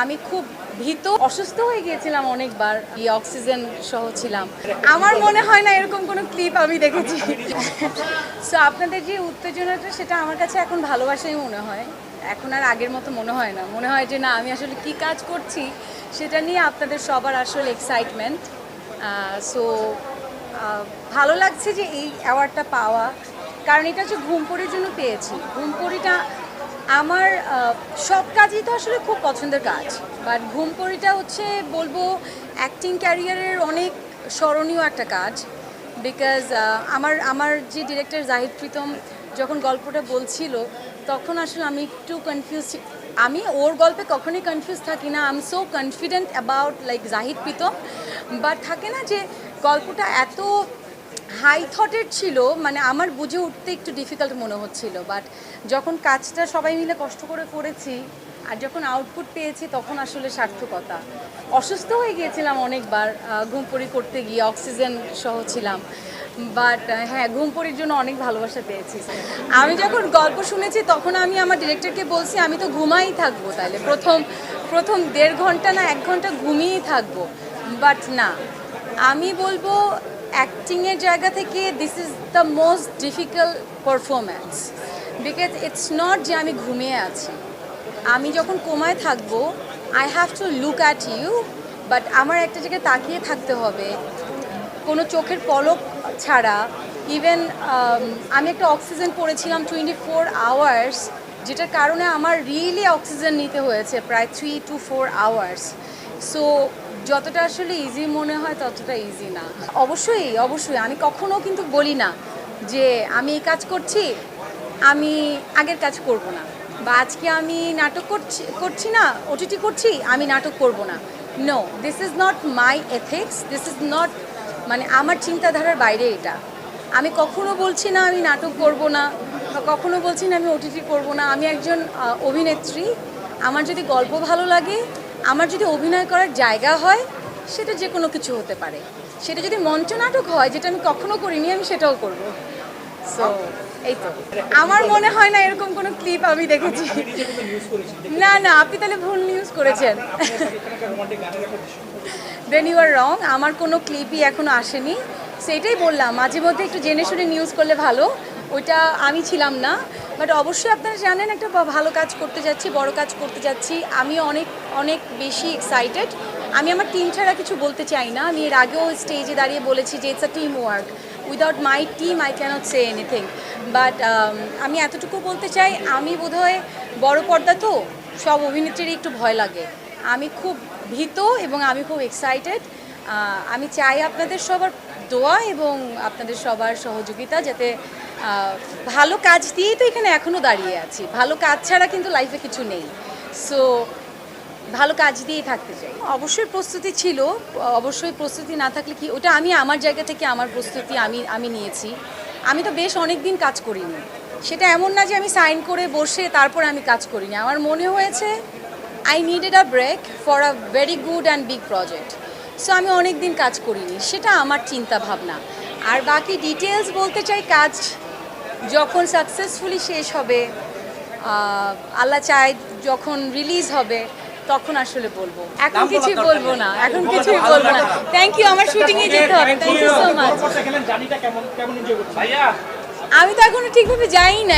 আমি খুব ভীত, অসুস্থ হয়ে গিয়েছিলাম অনেকবার অক্সিজেন সহ ছিলাম। আমার মনে হয় না এরকম কোনো ক্লিপ আমি দেখেছি। সো আপনাদের যে উত্তেজনাটা, সেটা আমার কাছে এখন ভালোবাসাই মনে হয়। এখন আর আগের মতো মনে হয় না। মনে হয় যে, না, আমি আসলে কি কাজ করছি, সেটা নিয়ে আপনাদের সবার আসলে এক্সাইটমেন্ট সো ভালো লাগছে যে এই অ্যাওয়ার্ডটা পাওয়া। কারণ এটা হচ্ছে ঘুমপড়ির জন্য পেয়েছি। ঘুমপড়িটা আমার সব কাজই তো আসলে খুব পছন্দের কাজ। বাট ঘুমপড়িটা হচ্ছে বলব অ্যাক্টিং ক্যারিয়ারের অনেক স্মরণীয় একটা কাজ। বিকজ আমার আমার যে ডিরেক্টর জাহিদ প্রীতম যখন গল্পটা বলছিল, তখন আসলে আমি একটু কনফিউজ আমি ওর গল্পে কখনই কনফিউজ থাকি না। I am so confident about like Zahid Pritam. But থাকে না যে গল্পটা এত হাই থটের ছিল মানে আমার বুঝে উঠতে একটু ডিফিকাল্ট মনে হচ্ছিল বাট যখন কাজটা সবাই মিলে কষ্ট করে করেছি আর যখন আউটপুট পেয়েছি তখন আসলে সার্থকতা। অসুস্থ হয়ে গিয়েছিলাম অনেকবার ঘুমপড়ি করতে গিয়ে অক্সিজেন সহ ছিলাম বাট হ্যাঁ ঘুমপড়ির জন্য অনেক ভালোবাসা পেয়েছি। আমি যখন গল্প শুনেছি তখন আমি আমার ডিরেক্টরকে বলছি, আমি তো ঘুমাই থাকব তাহলে প্রথম প্রথম দেড় ঘণ্টা না এক ঘণ্টা ঘুমিয়েই থাকব। বাট না, আমি বলব অ্যাক্টিংয়ের জায়গা থেকে this is the most difficult performance because it's not যে আমি ঘুমিয়ে আছি। আমি যখন কোমায় থাকব I have to look at you but আমার একটা জায়গায় তাকিয়ে থাকতে হবে। কোনো চোখের পলক ছাড়া। ইভেন আমি একটা অক্সিজেন পড়েছিলাম টোয়েন্টি ফোর আওয়ার্স যেটার কারণে আমার রিয়েলি অক্সিজেন নিতে হয়েছে, প্রায় three two four hours so যতটা আসলে ইজি মনে হয় ততটা ইজি না। অবশ্যই অবশ্যই। আমি কখনো কিন্তু বলি না যে আমি এই কাজ করছি, আমি আগের কাজ করব না। বা আজকে আমি নাটক করছি করছি না ওটিটি করছি, আমি নাটক করব না। No this is not my ethics this is not মানে আমার চিন্তাধারার বাইরে এটা। আমি কখনো বলছি না আমি নাটক করব না কখনো বলছি না আমি ওটিটি করব না। আমি একজন অভিনেত্রী। আমার যদি গল্প ভালো লাগে আমার যদি অভিনয় করার জায়গা হয় সেটা যে কোনো কিছু হতে পারে। সেটা যদি মঞ্চ নাটক হয় যেটা আমি কখনো করিনি আমি সেটাও করব। সো এই তো। আমার মনে হয় না এরকম কোনো ক্লিপ আমি দেখেছি। না না আপনি তাহলে ভুল নিউজ করেছেন। দেন ইউ আর রং আমার কোনো ক্লিপই এখনও আসেনি। সেটাই বললাম মাঝে মধ্যে একটু জেনে শুনে নিউজ করলে ভালো। ওইটা আমি ছিলাম না। বাট অবশ্যই আপনারা জানেন, একটা ভালো কাজ করতে যাচ্ছি, বড় কাজ করতে যাচ্ছি। আমি অনেক অনেক বেশি এক্সাইটেড আমি আমার টিম ছাড়া কিছু বলতে চাই না। আমি এর আগেও স্টেজে দাঁড়িয়ে বলেছি যে it's a team work without my team I cannot say anything but আমি এতটুকু বলতে চাই, আমি বোধহয় বড় পর্দা তো, সব অভিনেত্রীরই একটু ভয় লাগে। আমি খুব ভীত এবং আমি খুব এক্সাইটেড আমি চাই আপনাদের সবার দোয়া এবং আপনাদের সবার সহযোগিতা যাতে ভালো কাজ দিয়েই তো এখানে এখনও দাঁড়িয়ে আছি। ভালো কাজ ছাড়া কিন্তু লাইফে কিছু নেই। সো ভালো কাজ দিয়েই থাকতে চাই। অবশ্যই প্রস্তুতি ছিল, অবশ্যই প্রস্তুতি না থাকলে কি, ওটা আমি আমার জায়গা থেকে আমার প্রস্তুতি আমি আমি নিয়েছি। আমি তো বেশ অনেক দিন কাজ করিনি। সেটা এমন না যে আমি সাইন করে বসে তারপর আমি কাজ করিনি। আমার মনে হয়েছে I needed a break for a very good and big project so আমি অনেক দিন কাজ করিনি। সেটা আমার চিন্তা ভাবনা আর বাকি ডিটেলস বলতে চাই, কাজ যখন সাকসেসফুলি শেষ হবে আল্লাহ চায় যখন রিলিজ হবে তখন আসলে বলব। এখন কিছু কিছুই বলব না। এখন কিছু কিছুই বলব না। থ্যাংক ইউ আমার শুটিং এ যেতে হবে। থ্যাংক ইউ সো মাচ আমি তো এখনও ঠিকভাবে যাই না